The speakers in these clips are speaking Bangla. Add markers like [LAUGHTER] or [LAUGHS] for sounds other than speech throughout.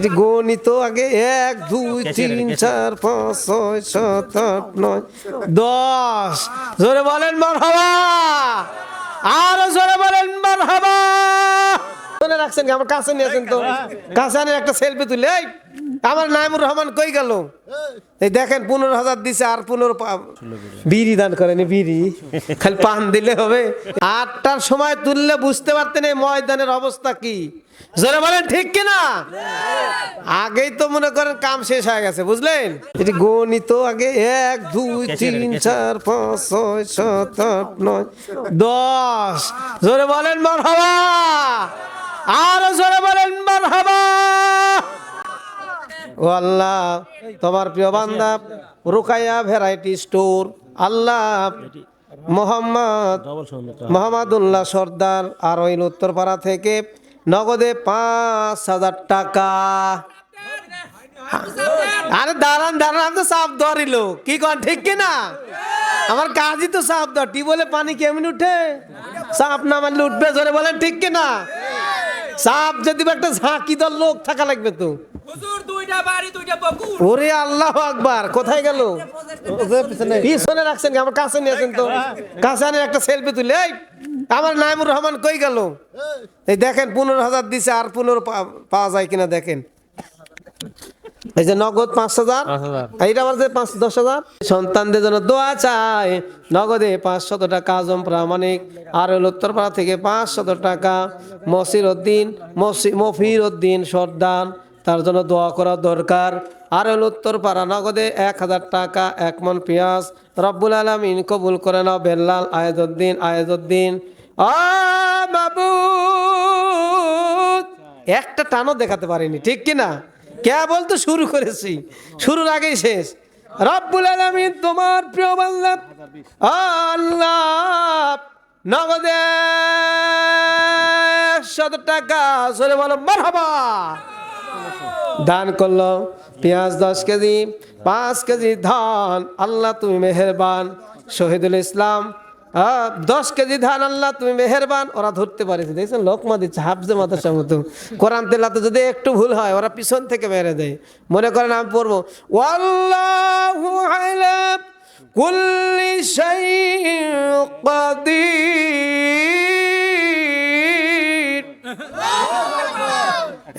এটি গণিত আগে এক দুই তিন চার পাঁচ ছয় সাত আট নয় দশ। জোরে বলেন মার হবা আরও জোরে বলেন মার হাবা মনে রাখছেন আমার কাছে নিয়েছেন আসেন তো। কাছে আনে একটা সেলফি তুলে। আমার নাইমুর রহমান কই গেল? এই দেখেন পনেরো হাজার দিছে আর পনেরো বিড়ি দান করেনি বিড়ি। খালি পান দিলে হবে। আটটার সময় তুললে বুঝতে পারতেন এই ময়দানের অবস্থা কি। জোরে বলেন ঠিক কিনা? আগেই তো মনে করেন কাম শেষ হয়ে গেছে বুঝলেন? এটি গণিত আগে এক দুই তিন চার পাঁচ ছয় সাত আট নয় দশ। জোরে বলেন মার হাবা আরও জোরে বলেন মার হাবা ও আল্লাহ, তোমার প্রিয় বান্দা, রুকাইয়া ভ্যারাইটি স্টোর আল্লাহ, মোহাম্মদ মোহাম্মদুল্লাহ সর্দার, আর ওই উত্তরপাড়া থেকে নগদে পাঁচ হাজার টাকা। আরে দাঁড়ান দাঁড়ান তো সাপ ধরিল। কি কন, ঠিক কিনা? আমার কাজই তো সাপ ধর বলে পানি কেমন উঠে? সাপ না মারলে উঠবে ধরে বলেন, ঠিক কিনা? সাপ যদি বা একটা ঝাঁকি দল লোক থাকা লাগবে তো। হুজুর দুইটা বাড়ি দুইটা বকুর ওরে আল্লাহ আকবার কোথায় গেল? পিছনে। রাখছেন কি? আমার কাছে নিয়েছেন তো। কাছে আনে একটা সেলফি তুলে। এই, আমার নাইমুর রহমান কই গেল? এই দেখেন পনেরো হাজার দিছে আর পনেরো পা- পাওয়া যায় কিনা দেখেন। এই যে নগদ পাঁচ হাজার এইটা আমার যে পাঁচ দশ হাজার? সন্তানদের জন্য দোয়া চাই। নগদে পাঁচশত টাকা আজম প্রামাণিক আর হল উত্তরপাড়া থেকে পাঁচশত টাকা। মসির উদ্দিন মফির উদ্দিন সর্দান তার জন্য দোয়া করা দরকার। আর হল উত্তরপাড়া নগদে এক হাজার টাকা এক মন পেঁয়াজ। রব্বুল আলমিন কবুল করে নাও বেল্লাল আয়েদুদ্দিন আয়েদুদ্দিন আ বাবু একটা টানও দেখাতে পারিনি ঠিক কি না কেবল তো শুরু করেছি, শুরুর আগেই শেষ। রব্বুল আলামিন তোমার প্রিয় বাংলা আল্লাহ নগদে শত টাকা চলে বলো, মারহাবা। দান করল, পেঁয়াজ দশ কেজি, পাঁচ কেজি ধান, আল্লাহ তুমি মেহেরবান, শহীদুল ইসলাম আহ, দশ কেজি ধান আল্লাহ তুমি মেহেরবান ওরা ধরতে পারেছে দেখছেন লোকমা দিচ্ছে হাফজে মাদ্রাসার মতো। কোরআন তেলাতে যদি একটু ভুল হয় ওরা পিছন থেকে মেরে দেয়। মনে করেন আমি পড়ব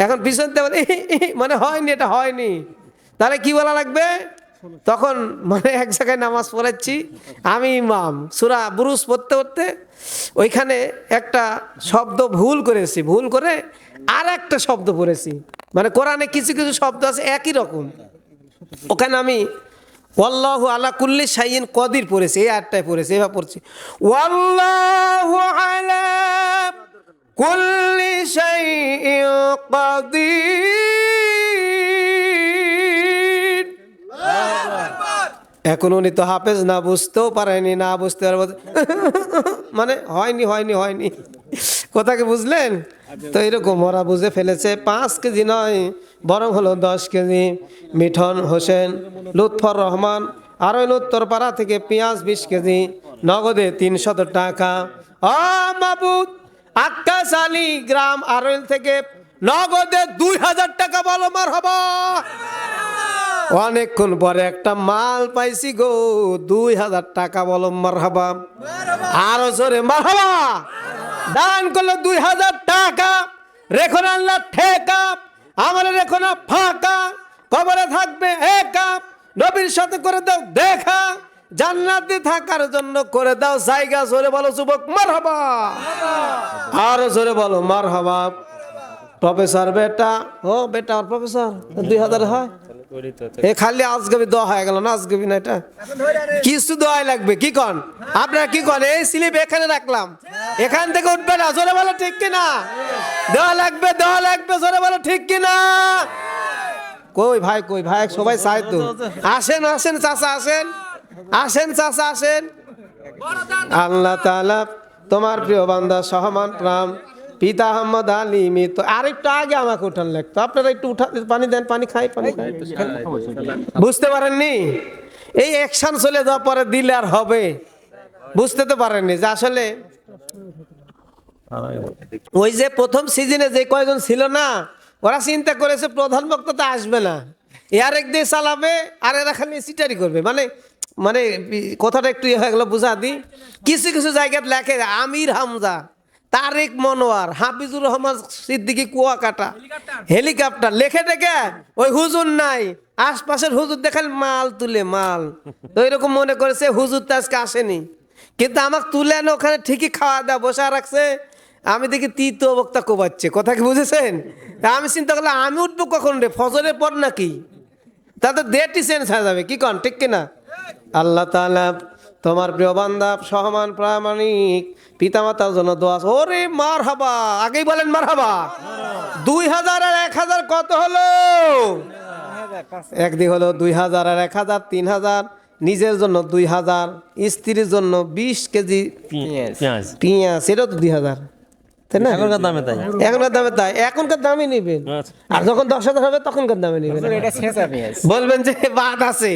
এখন পিছন থেকে মানে হয়নি এটা হয়নি। তাহলে কি বলা লাগবে? তখন মানে এক জায়গায় নামাজ পড়াচ্ছি। আমি ইমাম। সুরা বুরুজ পড়তে পড়তে ওইখানে একটা শব্দ ভুল করেছি। ভুল করে আর একটা শব্দ পড়েছি। মানে কোরআনে কিছু কিছু শব্দ আছে একই রকম। ওখানে আমি ওয়াল্লাহু আলা কুল্লি শাইইন কদির পড়েছি, এই আটটায় পড়েছি এবার পড়ছি। ওয়াল্লাহু আলা কুল্লি শাইইন কদির। এখন উনি তো হাফেজ, না বুঝতেও পারেনি, না বুঝতে পারব। [LAUGHS] মানে হয়নি হয়নি হয়নি। কোথাকে বুঝলেন? তো এরকম ওরা বুঝে ফেলেছে, পাঁচ কেজি নয়, বরং হলো দশ কেজি। মিঠন হোসেন, লুৎফর রহমান, আর ওই উত্তরপাড়া থেকে পেঁয়াজ বিশ কেজি, নগদে তিনশত টাকা। ও মাবুদ আক্কাস আলী গ্রাম আরইল থেকে নগদে দুই হাজার টাকা বলো মার হবা অনেকক্ষণ পরে একটা মাল পাইছি গো, দুই হাজার টাকা বলো, মারহাবা। আরও জোরে, মারহাবা। দান করল দুই হাজার টাকা, রেখো আল্লাহ ঠেকা, আমার রেখো না ফাঁকা, কবরে থাকবে একা, নবীর সাথে করে দাও দেখা, জান্নাতে থাকার জন্য করে দাও জায়গা, জোরে বলো যুবক, মারহাবা। আরও জোরে বলো, মারহাবা। প্রফেসর বেটা, ও বেটা আর প্রফেসর, দুই হাজার হয়? এ খালি আজগবি দোয়া হয়ে গেল না আজগবি না এটা? কিছু দোয়াই লাগবে কি কন? আপনারা কি কন? এই স্লিপ এখানে রাখলাম। এখান থেকে উঠবে না জোরে বলো ঠিক কিনা? দেওয়া লাগবে দেওয়া লাগবে জোরে বলো ঠিক কিনা? কই ভাই কই ভাই সবাই চাই তো আসেন আসেন চাচা আসেন। আসেন চাচা আসেন। আল্লাহ তাআলা তোমার প্রিয় বান্দা সহমান রাম। পিতা আহমদ আলী মৃত। আরেকটু আগে আমাকে উঠান লাগতো। আপনারা একটু উঠা পানি দেন পানি খাই পানি খাই। বুঝতে পারেননি? এই অ্যাকশন চলে যাওয়ার পরে দিলে আর হবে। বুঝতে তো পারেননি যে আসলে ওই যে প্রথম সিজনে যে কয়জন ছিল না ওরা চিন্তা করেছে প্রধান বক্তা তো আসবে না। এর এক দিয়ে চালাবে আর এরা খালি সিটারি করবে। মানে মানে কথাটা একটু ইয়ে হয়ে গেলো বুঝা দি। কিছু কিছু জায়গায় লেখে আমির হামজা। তারেক মনোয়ার, হাফিজুর রহমান সিদ্দিকি কুয়াকাটা, হেলিকপ্টার, লেখে টেকে ওই হুজুর নাই, আশপাশের হুজুর দেখাল মাল তুলে মাল। তো এরকম মনে করেছে হুজুর তো আজকে আসেনি। কিন্তু আমাকে তুলে এনে ওখানে, ঠিকই খাওয়া দাওয়া বসা রাখছে। আমি দেখি তৃতীয় বক্তা কোবাচ্ছে, কথা কি বুঝেছেন? তা আমি চিন্তা করলাম, আমি উঠবো কখন রে, ফজরের পর নাকি? তা তাতে ডেটই চেঞ্জ হয়ে যাবে, কি কন, ঠিক কিনা? আল্লাহ তাআলা তোমার প্রিয় বান্দা সহমান প্রামাণিক পিতামাতার জন্য দোয়া। ওরে মার হাবা আগেই বলেন মার হাবা দুই হাজার আর এক হাজার কত হলো? একদিক হলো দুই হাজার আর এক হাজার তিন হাজার। নিজের জন্য দুই হাজার স্ত্রীর জন্য বিশ কেজি পেঁয়াজ। পেঁয়াজ। এটাও তো দুই হাজার। তাই না? এখনকার দামে তাই। এখনকার দামে তাই। এখনকার দামে নিবেন। আচ্ছা। আর যখন দশ হাজার হবে তখনকার দামে নিবেন। বলবেন যে বাদ আছে।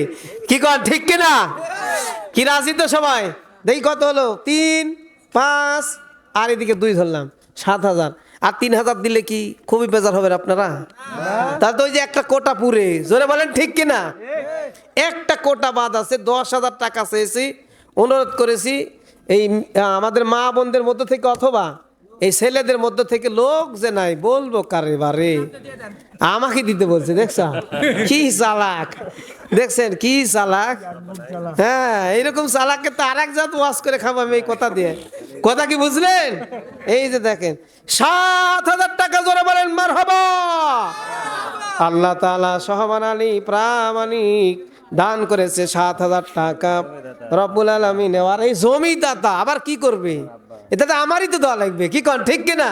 কি কর ঠিক কিনা? কি রাজি তো সবাই? দেখি কত হলো? তিন পাঁচ আর এদিকে দুই ধরলাম। সাত হাজার। আর তিন হাজার দিলে কি খুবই বেজার হবে আপনারা? তাহলে তো ওই যে একটা কোটা পুরে। জোরে বলেন ঠিক কিনা? একটা কোটা বাদ আছে দশ হাজার টাকা চেয়েছি অনুরোধ করেছি এই আমাদের মা বোনদের মধ্যে থেকে অথবা এই ছেলেদের মধ্যে থেকে লোক যে নাই, বলব কারে বারে? আমাকে দিতে বলছে দেখছ কি চালাক? দেখছেন, কি চালাক? হ্যাঁ এইরকম চালাককে তো আর এক জাত ওয়াশ করে খাব আমি এই কথা দিয়ে। কথা কি বুঝলেন? এই যে দেখেন, সাত হাজার টাকা জোরে বলেন মার আল্লাহ তাআলা সহমান আলী, প্রামাণিক, দান করেছে সাত হাজার টাকা। রব্বুল আলমী নেওয়ার এই জমি দাতা আবার কি করবে? এটা তো আমারই তো দেওয়া লাগবে। কি কন ঠিক কিনা?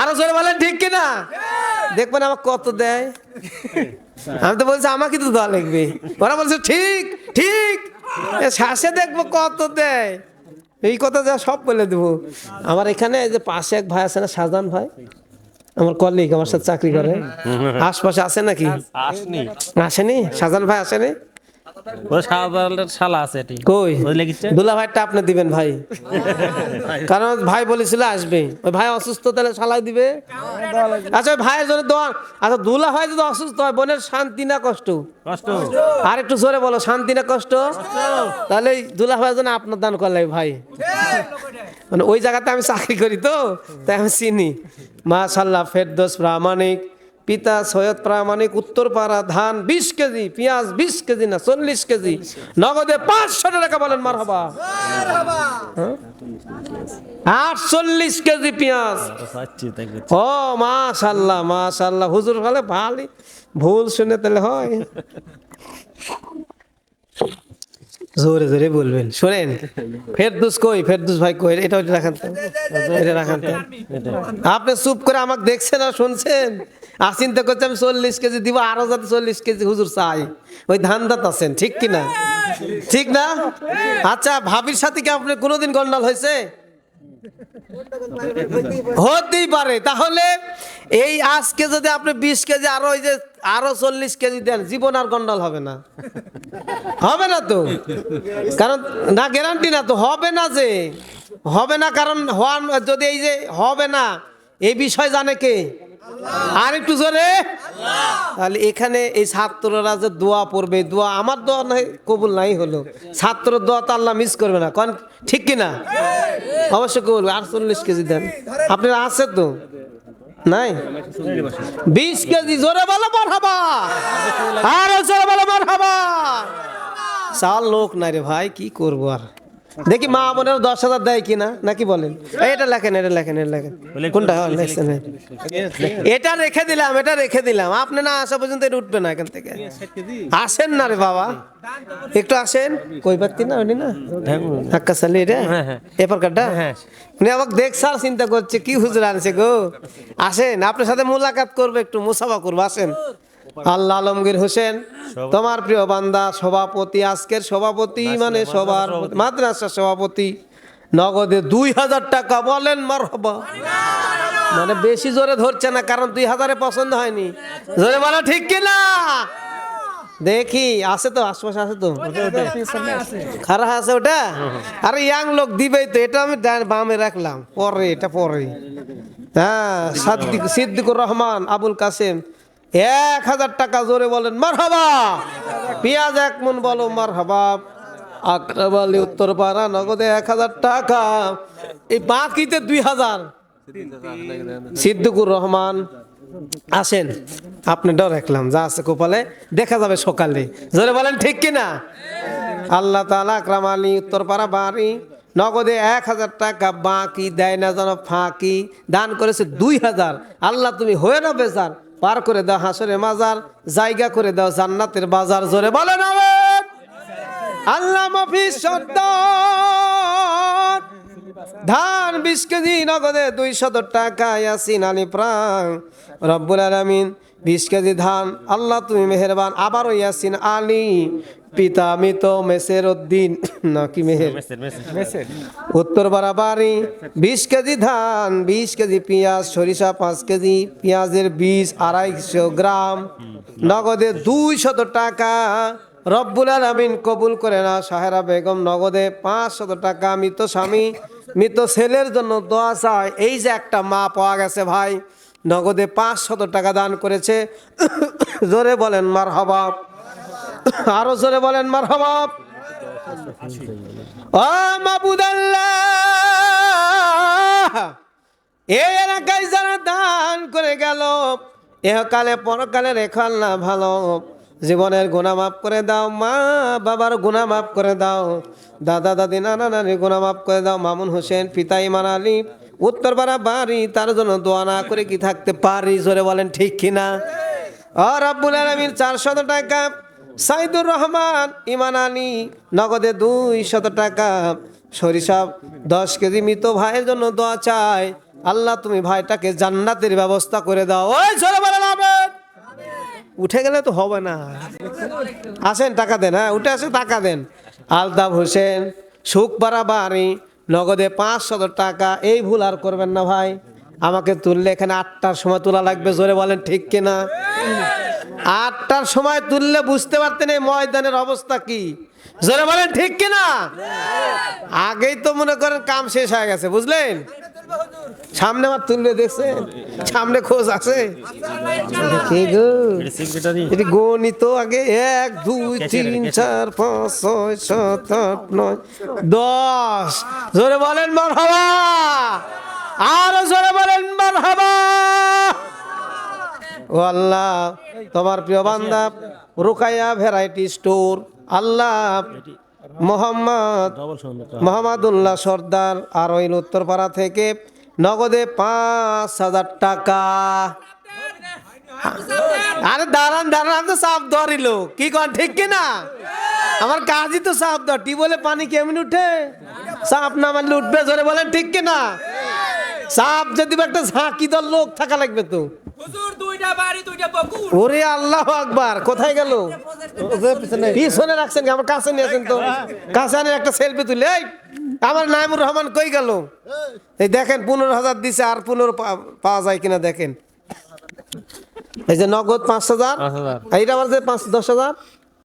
আরও জোরে বলেন ঠিক কিনা? দেখবেন আমার কত দেয়। আমি তো বলছি আমাকে তো দেওয়া লাগবে। ওরা বলছে ঠিক ঠিক। শ্বাসে দেখব কত দেয়। এই কথা যা সব বলে দেবো। আমার এখানে এই যে পাশে এক ভাই আছে না সাজান ভাই আমার কলিগ আমার সাথে চাকরি করে। আশপাশে আছে নাকি? আসনি? সাজান ভাই আসেনি? শালা আছে এটি। কই? দুলা ভাইটা আপনি দিবেন ভাই। কারণ ভাই বলেছিল আসবে। ওই ভাই অসুস্থ তাহলে সালাই দিবে। আচ্ছা ওই ভাইয়ের জন্য দোয়া। আচ্ছা দুলা ভাই যদি অসুস্থ হয় বোনের শান্তি না কষ্ট? কষ্ট। আর একটু জোরে বলো শান্তি না কষ্ট? তাহলে দুলা ভাইয়ের জন্য আপনার দান করলাই ভাই। মানে ওই জায়গাতে আমি চাকরি করি তো তাই আমি চিনি। মাশাল্লাহ ফেরদোস প্রামাণিক। পিতা সৈয়দ প্রামাণিক উত্তরপাড়া ধান বিশ কেজি, পেঁয়াজ বিশ কেজি না চল্লিশ কেজি, নগদে পাঁচশো টাকা বলেন মার হবা আটচল্লিশ কেজি পেঁয়াজ। ও, মাশাল্লাহ মাশাল্লাহ। হুজুর বলে, ভালো, ভুল শুনে তাহলে হয়। জোরে জোরে বলবেন, শোনেন। ফেরদুস কই? ফেরদুস ভাই কই? এটা রাখান এটা রাখান আপনি চুপ করে আমাকে দেখছেন আর শুনছেন? আর চিন্তা করছে আমি চল্লিশ কেজি দিব, আরও যাতে চল্লিশ কেজি হুজুর চাই। ওই ধান দাত আছেন, ঠিক কি না ঠিক না? আচ্ছা ভাবির সাথে কি আপনি কোনোদিন গন্ডাল হয়েছে? হতেই পারে। তাহলে এই আজকে যদি আপনি বিশ কেজি, আরও ওই যে আরও চল্লিশ কেজি দেন, জীবন আর গন্ডাল হবে না। হবে না তো? কারণ না গ্যারান্টি না তো, হবে না যে। হবে না, কারণ হওয়ার যদি এই যে হবে না, এই বিষয় জানে কে? আর একটু জোরে। তাহলে এখানে এই ছাত্ররা যে দোয়া পড়বে দোয়া আমার দোয়া নাই কবুল নাই হলো। ছাত্র দোয়া তো আল্লাহ মিস করবে না। কারণ ঠিক কি না অবশ্যই কবুল আটচল্লিশ কেজি দেন। আপনার আছে তো? নাই? বিশ কেজি জোরে বলো মার হাবা আরও জোরে বলো মার হাবা চাল লোক নাই রে ভাই কি করব আর? দেখি মা বোনের দশ হাজার দেয় কিনা নাকি বলেন? এটা লেখেন এটা লেখেন এটা লেখেন। কোনটা? হ্যাঁ, হ্যাঁ। এটা রেখে দিলাম এটা রেখে দিলাম। আপনি না আসা পর্যন্ত এটা উঠবে না এখান থেকে। আসেন না রে বাবা। একটু আসেন। কই পাচ্ছি না ওটি না? হাক্কা সালি এটা? এপার কার্ডটা উনি আমাকে দেখছাল চিন্তা করছে কি হুজুর আনছে গো? আসেন আপনার সাথে মোলাকাত করবে একটু মুসাফা করব আসেন। আল্লাহ আলমগীর হোসেন তোমার প্রিয় বান্দা সভাপতি আজকের সভাপতি মানে সবার মাদ্রাসার সভাপতি নগদে দুই হাজার টাকা বলেন মার মানে বেশি জোরে ধরছে না কারণ দুই হাজারে পছন্দ হয়নি। জোরে বলা ঠিক কিনা দেখি আছে তো আশপাশে আছে তো? খারাপ আছে। ওটা? আরে ইয়াং লোক দিবেই তো এটা আমি বামে রাখলাম। পরে এটা পরে। হ্যাঁ সাদ্দিক সিদ্দিকুর রহমান আবুল কাসেম। এক হাজার টাকা জোরে বলেন মার হাবা পেঁয়াজ এক মন বলো মার হাবা আকরাব আলী উত্তরপাড়া নগদে এক হাজার টাকা। এই বাকিতে দুই হাজার। সিদ্দিকুর রহমান, আসেন। আপনারটাও রাখলাম, যা আছে কপালে দেখা যাবে সকালে। জোরে বলেন, ঠিক কিনা আল্লাহ তালা আকরাম আলী উত্তরপাড়া বাড়ি নগদে এক হাজার টাকা বাকি দেয় না যেন ফাঁকি দান করেছে দুই হাজার। আল্লাহ তুমি হয়ে না বেজার। পার করে দাও হাসরে মাজার, জায়গা করে দাও জান্নাতের বাজার, জোরে বলে আমিন। আল্লাহ মাফি সর্দার। ধান বিশ কেজি নগদে দুইশত টাকা, ইয়াসিন আলী প্রাণ। রব্বুল আলমিন, বিশ কেজি ধান, আল্লাহ তুমি মেহেরবান, আবারও ইয়াসিন আলী। পিতা মিত মেসের উদ্দিন। নাকি মেহের উত্তর বাড়ি বিশ কেজি ধান বিশ কেজি পেঁয়াজ সরিষা পাঁচ কেজি পেঁয়াজের বীজ আড়াইশো গ্রাম নগদে দুইশত টাকা। রব্বুল আলমিন কবুল করে না সাহেরা বেগম নগদে পাঁচশত টাকা। মৃত স্বামী মৃত ছেলের জন্য দোয়া চায় এই যে একটা মা পাওয়া গেছে ভাই নগদে পাঁচশত টাকা দান করেছে। [COUGHS] জোরে বলেন মার হবাব [LAUGHS] আরও জোরে বলেন মার হবাব এলাকায় যারা দান করে গেল, এহকালে পরকালে রেখাল না ভালো। জীবনের গুণা মাফ করে দাও, মা বাবার গুণা মাফ করে দাও। দাদা, দাদি, নানা নানি গুণা মাফ করে দাও। মামুন হোসেন, পিতা ইমান আলী, উত্তরপাড়া বাড়ি, তার জন্য দোয়া না করে কি থাকতে পারি? জোরে বলেন, ঠিক কিনা? ও রব্বুল আলমীর চারশত টাকা সাইদুর রহমান, ইমান আলী নগদে দুই শত টাকা, সরিষা দশ কেজি মৃত ভাইয়ের জন্য দোয়া চাই। আল্লাহ, তুমি ভাইটাকে জান্নাতের ব্যবস্থা করে দাও। ওই উঠে গেলে তো হবে না। আসেন, টাকা দেন হ্যাঁ উঠে আসে, টাকা দেন। আলতাফ হোসেন সুখপাড়া বাড়ি, নগদে পাঁচ শত টাকা। এই ভুল আর করবেন না ভাই। আমাকে তুললে এখানে আটটার সময় তোলা লাগবে, জোরে বলেন, ঠিক কিনা? আটটার সময় তুললে বুঝতে পারতেন এই ময়দানের অবস্থা কি। জোরে বলেন ঠিক কিনা? আগেই তো মনে করেন কাম শেষ হয়ে গেছে বুঝলেন? সামনে আমার তুলবে দেখছেন? সামনে খোঁজ আছে। এটি গণিত আগে এক দুই তিন চার পাঁচ ছয় সাত আট নয় দশ। জোরে বলেন মার হাবা আরও জোরে বলেন মার হাবা ও আল্লাহ, তোমার প্রিয় বান্দা, রুকাইয়া ভ্যারাইটি স্টোর আল্লাহ, মোহাম্মদ মোহাম্মদুল্লাহ সর্দার, আর ওই উত্তরপাড়া থেকে নগদে পাঁচ হাজার টাকা। আরে দাঁড়ান দাঁড়ান তো সাপ ধরিল। কি কর ঠিক কি না আমার কাজই তো সাপ ধর বলে পানি কেমন উঠে? সাপ না মারলে উঠবে, জোরে বলেন, ঠিক কি না সাপ যদি একটা ঝাঁকি দল লোক থাকা লাগবে তো। হুজুর দুইটা বাড়ি দুইটা বকুল ওরে আল্লাহ আকবার কোথায় গেল? পিছনে রাখছেন আমার কাছে নিয়েছেন তো। কাছে আনে একটা সেলফি তুলে। আমার নাইমুর রহমান কই গেল? এই দেখেন পনেরো হাজার দিছে আর পনেরো পাওয়া যায় কিনা দেখেন। এই যে নগদ পাঁচ হাজার। পাঁচ হাজার। এইটা আমার যে পাঁচ দশ হাজার?